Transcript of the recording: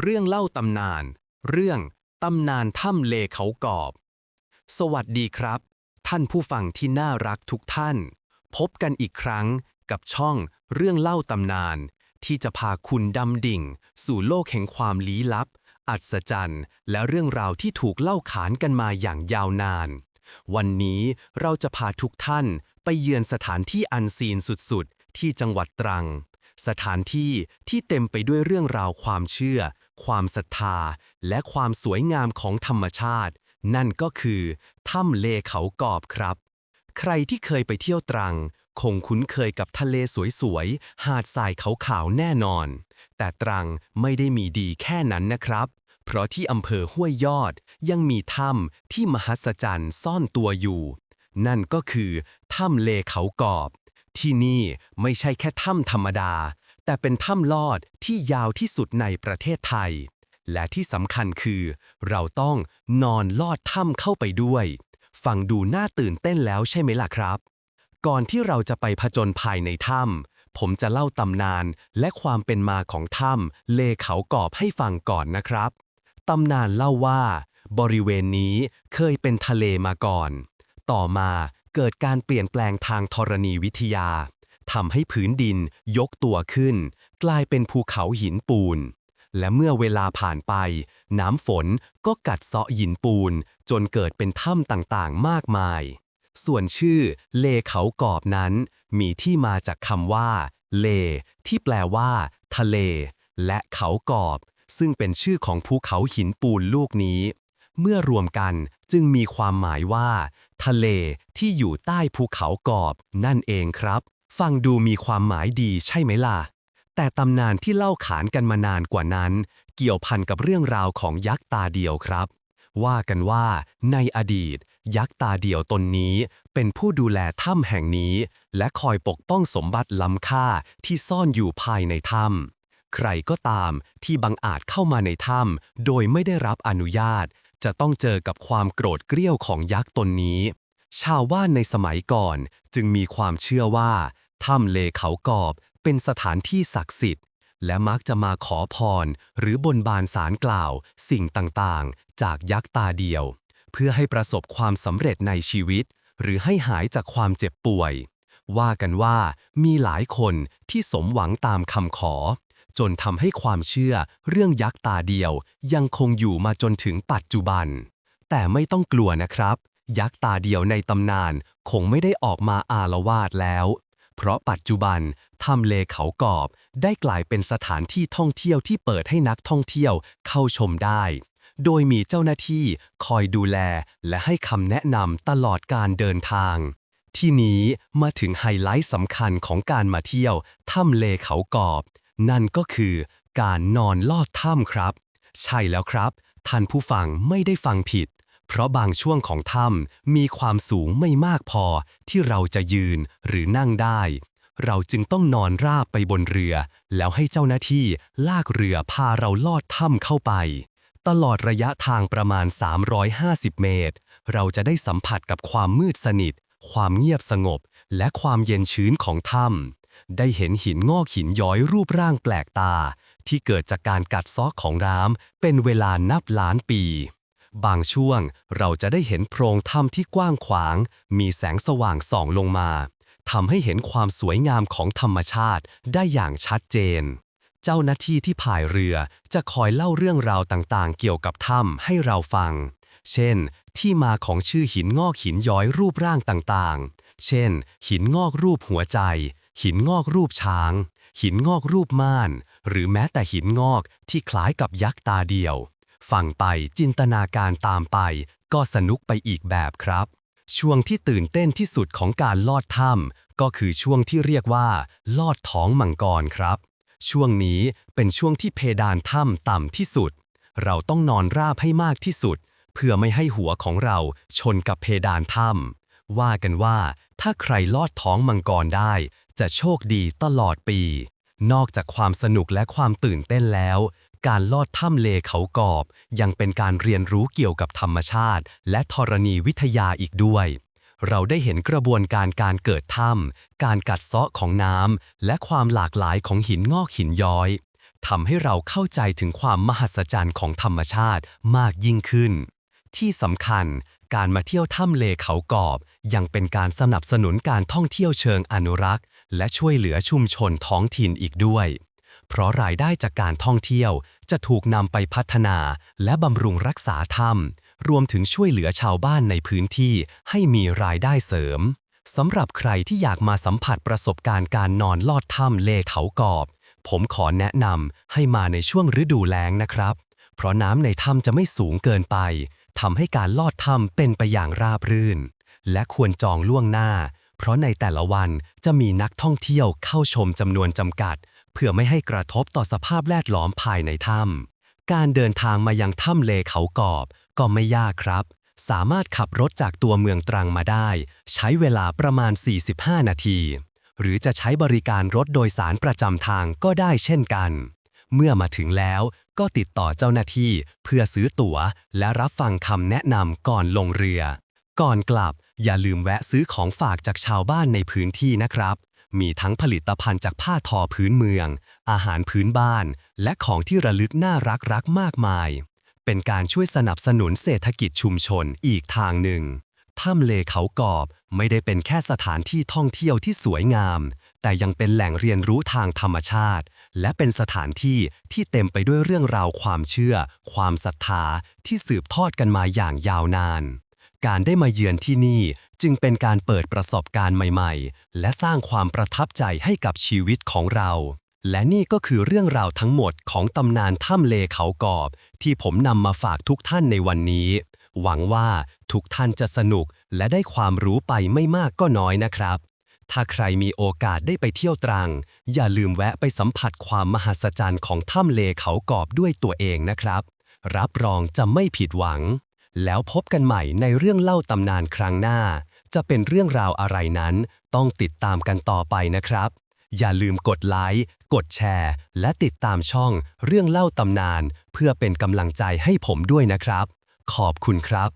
เรื่องเล่าตำนาน เรื่องตำนานถ้ำเลเขากอบ สวัสดีครับ ท่านผู้ฟังที่น่ารักทุกท่าน พบกันอีกครั้งกับช่องเรื่องเล่าตำนาน ที่จะพาคุณดำดิ่ง สู่โลกแห่งความลี้ลับ อัศจรรย์และเรื่องราวที่ถูกเล่าขานกันมาอย่างยาวนาน วันนี้เราจะพาทุกท่านไปเยือนสถานที่อันซีนสุดๆ ที่จังหวัดตรัง สถานที่ที่เต็มไปด้วยเรื่องราวความเชื่อ ความศรัทธา และความสวยงามของธรรมชาติ นั่นก็คือถ้ำเลเขากอบครับ ใครที่เคยไปเที่ยวตรัง คงคุ้นเคยกับทะเลสวยๆ หาดทรายขาวๆ แน่นอน แต่ตรังไม่ได้มีดีแค่นั้นนะครับ เพราะที่อำเภอห้วยยอดยังมีถ้ำที่มหัศจรรย์ซ่อนตัวอยู่ นั่นก็คือถ้ำเลเขากอบ ที่นี่ไม่ใช่แค่ถ้ำธรรมดา แต่เป็นถ้ำลอดที่ยาวที่สุดในประเทศไทย และที่สำคัญคือ เราต้องนอนลอดถ้ำเข้าไปด้วย ฟังดูน่าตื่นเต้นแล้วใช่ไหมล่ะครับ ก่อนที่เราจะไปผจญภายในถ้ำผมจะเล่าตำนานและความเป็นมาของถ้ำเลเขากอบให้ฟังก่อนนะครับ ตำนานเล่าว่า บริเวณนี้เคยเป็นทะเลมาก่อน ต่อมา เกิดการเปลี่ยนแปลงทางธรณีวิทยาทำให้ผืนดินยกตัวขึ้น กลายเป็นภูเขาหินปูน และเมื่อเวลาผ่านไป น้ำฝนก็กัดเซาะหินปูน จนเกิดเป็นถ้ำต่างๆ มากมาย ส่วนชื่อ เลเขากอบนั้น มีที่มาจากคำว่า เล ที่แปลว่า ทะเล และเขากอบ ซึ่งเป็นชื่อของภูเขาหินปูนลูกนี้ เมื่อรวมกัน จึงมีความหมายว่า ทะเลที่อยู่ใต้ภูเขากอบ นั่นเองครับ ฟังดูมีความหมายดีใช่ไหมล่ะ แต่ตำนานที่เล่าขานกันมานานกว่านั้น เกี่ยวพันกับเรื่องราวของยักษ์ตาเดียวครับ ว่ากันว่า ในอดีต ยักษ์ตาเดียวตนนี้ เป็นผู้ดูแลถ้ำแห่งนี้ และคอยปกป้องสมบัติล้ำค่าที่ซ่อนอยู่ภายในถ้ำใครก็ตามที่บังอาจเข้ามาในถ้ำโดยไม่ได้รับอนุญาต จะต้องเจอกับความโกรธเกรี้ยวของยักษ์ตนนี้ ชาวบ้านในสมัยก่อนจึงมีความเชื่อว่าถ้ำเลเขากอบเป็นสถานที่ศักดิ์สิทธิ์ และมักจะมาขอพร หรือบนบานสารกล่าว สิ่งต่างๆ จากยักษ์ตาเดียว เพื่อให้ประสบความสำเร็จในชีวิต หรือให้หายจากความเจ็บป่วย ว่ากันว่ามีหลายคนที่สมหวังตามคำขอ จนทำให้ความเชื่อเรื่องยักษ์ตาเดียว ยังคงอยู่มาจนถึงปัจจุบัน แต่ไม่ต้องกลัวนะครับ ยักษ์ตาเดียวในตำนานคงไม่ได้ออกมาอาละวาดแล้ว เพราะปัจจุบันถ้ำเลเขากอบ ได้กลายเป็นสถานที่ท่องเที่ยวที่เปิดให้นักท่องเที่ยวเข้าชมได้ โดยมีเจ้าหน้าที่คอยดูแลและให้คำแนะนำตลอดการเดินทางที่นี้มาถึงไฮไลท์สำคัญของการมาเที่ยวถ้ำเลเขากอบ นั่นก็คือการนอนลอดถ้ำครับ ใช่แล้วครับ ท่านผู้ฟังไม่ได้ฟังผิด เพราะบางช่วงของถ้ำมีความสูงไม่มากพอที่เราจะยืนหรือนั่งได้ เราจึงต้องนอนราบไปบนเรือ แล้วให้เจ้าหน้าที่ลากเรือพาเราลอดถ้ำเข้าไป ตลอดระยะทางประมาณ 350 เมตร เราจะได้สัมผัสกับความมืดสนิท ความเงียบสงบ และความเย็นชื้นของถ้ำ ได้เห็นหินงอกหินย้อยรูปร่างแปลกตา ที่เกิดจากการกัดซาะของน้ำเป็นเวลานับล้านปี บางช่วงเราจะได้เห็นโพรงถ้ำที่กว้างขวาง มีแสงสว่างส่องลงมาทำให้เห็นความสวยงามของธรรมชาติได้อย่างชัดเจน เจ้าหน้าที่ที่พายเรือจะคอยเล่าเรื่องราวต่างๆ เกี่ยวกับถ้ำให้เราฟัง เช่น ที่มาของชื่อหินงอกหินย้อยรูปร่างต่างๆ เช่น หินงอกรูปหัวใจ หินงอกรูปช้าง หินงอกรูปม่าน หรือแม้แต่หินงอกที่คล้ายกับยักษ์ตาเดียว ฟังไปจินตนาการตามไป ก็สนุกไปอีกแบบครับ ช่วงที่ตื่นเต้นที่สุดของการลอดถ้ำก็คือช่วงที่เรียกว่า ลอดท้องมังกรครับ ช่วงนี้เป็นช่วงที่เพดานถ้ำต่ำที่สุด เราต้องนอนราบให้มากที่สุด เพื่อไม่ให้หัวของเราชนกับเพดานถ้ำว่ากันว่าถ้าใครลอดท้องมังกรได้จะโชคดีตลอดปี นอกจากความสนุกและความตื่นเต้นแล้ว การลอดถ้ำเลเขากอบ ยังเป็นการเรียนรู้เกี่ยวกับธรรมชาติ และธรณีวิทยาอีกด้วย เราได้เห็นกระบวนการการเกิดถ้ำการกัดเซาะของน้ำและความหลากหลายของหินงอกหินย้อยทำให้เราเข้าใจถึงความมหัศจรรย์ของธรรมชาติมากยิ่งขึ้น ที่สำคัญการมาเที่ยวถ้ำเลเขากอบ ยังเป็นการสนับสนุนการท่องเที่ยวเชิงอนุรักษ์ และช่วยเหลือชุมชนท้องถิ่นอีกด้วย เพราะรายได้จากการท่องเที่ยวจะถูกนำไปพัฒนาและบำรุงรักษาถ้ำรวมถึงช่วยเหลือชาวบ้านในพื้นที่ให้มีรายได้เสริมสำหรับใครที่อยากมาสัมผัสประสบการณ์การนอนลอดถ้ำเลเขากอบ ผมขอแนะนำให้มาในช่วงฤดูแล้งนะครับ เพราะน้ำในถ้ำจะไม่สูงเกินไปทำให้การลอดถ้ำเป็นไปอย่างราบรื่น และควรจองล่วงหน้า เพราะในแต่ละวันจะมีนักท่องเที่ยวเข้าชมจำนวนจำกัด เพื่อไม่ให้กระทบต่อสภาพแวดล้อมภายในถ้ำการเดินทางมายังถ้ำเลเขากอบ ก็ไม่ยากครับ สามารถขับรถจากตัวเมืองตรังมาได้ ใช้เวลาประมาณ 45 นาที หรือจะใช้บริการรถโดยสารประจำทางก็ได้เช่นกัน เมื่อมาถึงแล้วก็ติดต่อเจ้าหน้าที่เพื่อซื้อตั๋วและรับฟังคำแนะนำก่อนลงเรือ ก่อนกลับ อย่าลืมแวะซื้อของฝากจากชาวบ้านในพื้นที่นะครับ มีทั้งผลิตภัณฑ์จากผ้าทอพื้นเมือง อาหารพื้นบ้าน และของที่ระลึกน่ารักรักมากมาย เป็นการช่วยสนับสนุนเศรษฐกิจชุมชนอีกทางหนึ่งถ้ำเลเขากอบไม่ได้เป็นแค่สถานที่ท่องเที่ยวที่สวยงาม แต่ยังเป็นแหล่งเรียนรู้ทางธรรมชาติ และเป็นสถานที่ที่เต็มไปด้วยเรื่องราวความเชื่อ ความศรัทธาที่สืบทอดกันมาอย่างยาวนาน การได้มาเยือนที่นี่จึงเป็นการเปิดประสบการณ์ใหม่ๆ และสร้างความประทับใจให้กับชีวิตของเรา และนี่ก็คือเรื่องราวทั้งหมดของตำนานถ้ำเลเขากอบ ที่ผมนำมาฝากทุกท่านในวันนี้ หวังว่าทุกท่านจะสนุกและได้ความรู้ไปไม่มากก็น้อยนะครับ ถ้าใครมีโอกาสได้ไปเที่ยวตรัง อย่าลืมแวะไปสัมผัสความมหัศจรรย์ของถ้ำเลเขากอบด้วยตัวเองนะครับ รับรองจะไม่ผิดหวัง แล้วพบกันใหม่ในเรื่องเล่าตำนานครั้งหน้า จะเป็นเรื่องราวอะไรนั้น ต้องติดตามกันต่อไปนะครับ อย่าลืมกดไลค์ กดแชร์ และติดตามช่องเรื่องเล่าตำนาน เพื่อเป็นกำลังใจให้ผมด้วยนะครับ ขอบคุณครับ